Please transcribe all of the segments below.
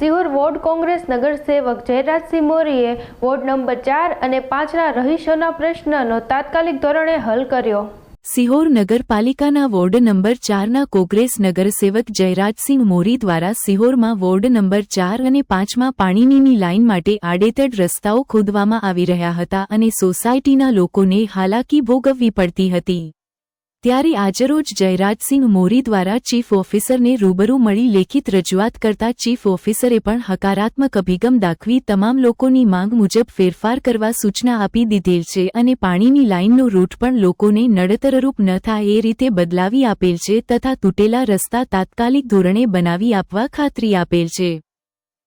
Sihor ward Congress નગરસેવક જયરાજસિંહ મોરીએ ward number ચાર અને પાંચના રહીશોના પ્રશ્નનો તાત્કાલિક ધોરણે હલ કર્યો. સિહોર નગરપાલિકાના વોર્ડ નંબર ચારના કોંગ્રેસ નગરસેવક જયરાજસિંહ મોરી દ્વારા સિહોરમાં વોર્ડ નંબર ચાર અને પાંચમાં પાણીની લાઇન માટે આડેતડ રસ્તાઓ ખોદવામાં આવી રહ્યા હતા અને સોસાયટીના લોકોને હાલાકી ભોગવવી પડતી હતી. ત્યારે આજરોજ જયરાજસિંહ મોરી દ્વારા ચીફ ઓફિસરને રૂબરૂ મળી લેખિત રજૂઆત કરતા ચીફ ઓફિસરે પણ હકારાત્મક અભિગમ દાખવી તમામ લોકોની માંગ મુજબ ફેરફાર કરવા સૂચના આપી દીધેલ છે અને પાણીની લાઇનનો રૂટ પણ લોકોને નડતરરૂપ ન થાય એ રીતે બદલાવી આપેલ છે તથા તૂટેલા રસ્તા તાત્કાલિક ધોરણે બનાવી આપવા ખાતરી આપેલ છે.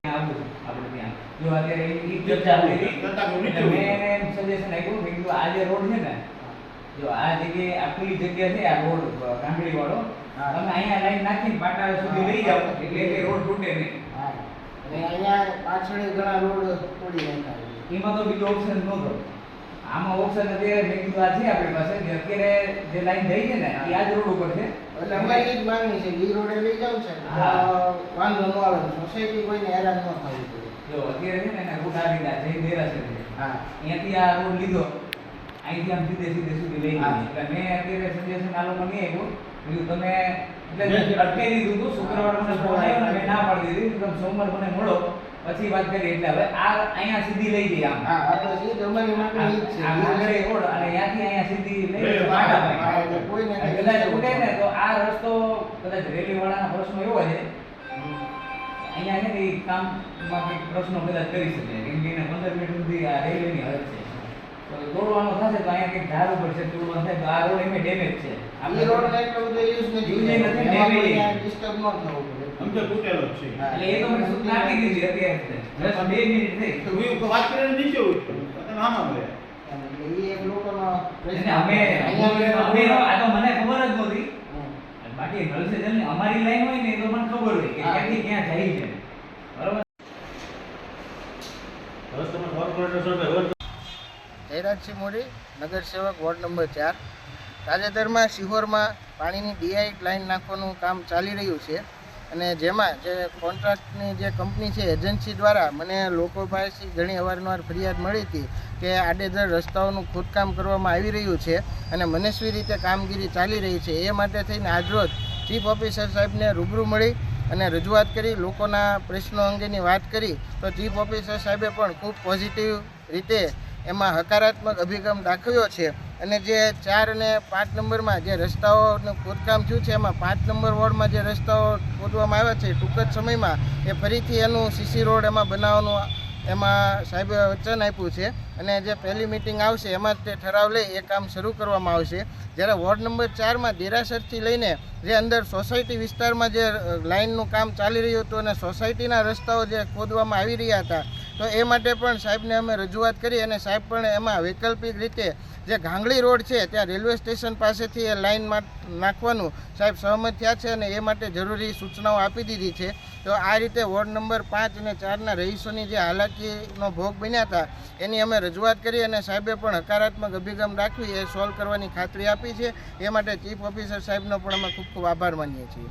આવું આપણે ત્યાં જો અત્યારે ઈ ચર્ચા ચાલી હતી એટલે મેં એને એમ સજેશન આપ્યું, મેં કીધું આ જે રોડ છે ને જો આ જગ્યાએ આ ખુલ્લી જગ્યા છે આ રોડ કાંગડી વાળો. તમે અહીંયા લાઈન નાખીને પાટા સુધી લઈ જાઓ. એટલે એ રોડ તૂટે નહીં. અને અહીંયા પાછળ ઘણા રોડ તોડી નાખ્યા એમાં તો બીજો ઓપ્શન નહોતો આમાં ઓપ્શન અત્યારે મેં કીધું આ છે આપણી પાસે જે અત્યારે જે લાઈન થઈ છે ને એ આ જ રોડ ઉપર છે. એટલે અમારી જ માંગણી છે એ ઈ રોડે લઈ જાવ છે. વાંધો ન આવે સોસાયટી કોઈને હેરાન ન થવું જોઈએ જો અત્યારે છે ને એના રૂટ આ લીધા જઈ દેરા છે. હા. અહીંયાથી આ રોડ લીધો. અહીંથી આમ સીધે સીધે સુધી લઈ ગયા. એટલે મેં અત્યારે સજેશન આ લોકો નહીં આવ્યું બીજું તમે એટલે અટકાવી દીધું હતું શુક્રવાર મને ફોન આવ્યો મેં ના પાડી દીધી. તમે સોમવાર મને મળો પછી વાત કરી એટલે હવે આ અહીંયા સીધી લઈ ગઈ આમ. હા આ તો સીધ તમારી માંગણી છે. આ માંગણી ઓડ અને ત્યાંથી અહીંયા સીધી લઈ પાટા કોઈ કંઈ કદાચ ઉડે ને તો આ રસ્તો કદાચ રેલી વાળાના પ્રશ્નો એવો છે. અહીંયા છે ને ઈ કામમાં કંઈક પ્રશ્નો કદાચ કરી શકે. કેમ કે એને પંદર મિનિટ સુધી આ રેલવેની હદ છે. તો દોડવાનું થશે તો અહીંયા કંઈક ધારવું પડશે દોડવાનું થાય તો આ રોડ એમ ડેમેજ છે. ઈ રોડને એટલો બધો યુઝ નથી યુઝ નથી, ડેમેજ ડિસ્ટર્બ ન થવું પડે. સમજો તૂટેલો છે. એટલે એ તો મને સૂચના આપી દીધી અત્યારે બસ બે મિનિટ થઈ. તો હું વાત કરીને નીચે ઉતર્યો. તો ના ના બોલ્યા. એક લોકોનો પ્રશ્ન અમે અમે આ તો મને ખબર જ નહોતી. હમ. બાકી ને અમારી લાઈન હોય ને એ તો મને ખબર હોય કે ક્યાંથી ક્યાં જાય છે. બરોબર બસ તમે કોર્પોરેટર છો કે રોજ જયરાજસિંહ મોરી નગરસેવક વોર્ડ નંબર ચાર. તાજેતરમાં સિહોરમાં પાણીની ડીઆઈ લાઇન નાખવાનું કામ ચાલી રહ્યું છે અને જેમાં જે કોન્ટ્રાક્ટની જે કંપની છે, એજન્સી દ્વારા મને લોકો પાસેથી ઘણી અવારનવાર ફરિયાદ મળી હતી કે આડેધડ રસ્તાઓનું ખોદકામ કરવામાં આવી રહ્યું છે અને મનસ્વી રીતે કામગીરી ચાલી રહી છે. એ માટે થઈને આજરોજ ચીફ ઓફિસર સાહેબને રૂબરૂ મળી અને રજૂઆત કરી, લોકોના પ્રશ્નો અંગેની વાત કરી. તો ચીફ ઓફિસર સાહેબે પણ ખૂબ પોઝિટિવ રીતે એમાં હકારાત્મક અભિગમ દાખવ્યો છે. અને જે ચાર અને પાંચ નંબરમાં જે રસ્તાઓનું ખોદકામ થયું છે, એમાં પાંચ નંબર વોર્ડમાં જે રસ્તાઓ ખોદવામાં આવ્યા છે, ટૂંક જ સમયમાં, એ ફરીથી એનું સીસી રોડ એમાં બનાવવાનું એમાં સાહેબે વચન આપ્યું છે. અને જે પહેલી મિટિંગ આવશે, એમાં તે ઠરાવ લઈ એ કામ શરૂ કરવામાં આવશે. જ્યારે વોર્ડ નંબર ચારમાં દેરાસરથી લઈને જે અંદર સોસાયટી વિસ્તારમાં જે લાઇનનું કામ ચાલી રહ્યું હતું અને સોસાયટીના રસ્તાઓ જે ખોદવામાં આવી રહ્યા હતા તો એ માટે પણ સાહેબને અમે રજૂઆત કરી અને સાહેબ પણ એમાં વૈકલ્પિક રીતે જે ગાંગડી રોડ છે, ત્યાં રેલવે સ્ટેશન પાસેથી એ લાઇન નાખવાનું સાહેબ સહમત થયા છે અને એ માટે જરૂરી સૂચનાઓ આપી દીધી છે. તો આ રીતે વોર્ડ નંબર પાંચ અને ચારના રહીશોની જે હાલાકીનો ભોગ બન્યા હતા, એની અમે રજૂઆત કરી અને સાહેબે પણ હકારાત્મક અભિગમ રાખવી એ સોલ્વ કરવાની ખાતરી આપી છે. એ માટે ચીફ ઓફિસર સાહેબનો પણ અમે ખૂબ ખૂબ આભાર માનીએ છીએ.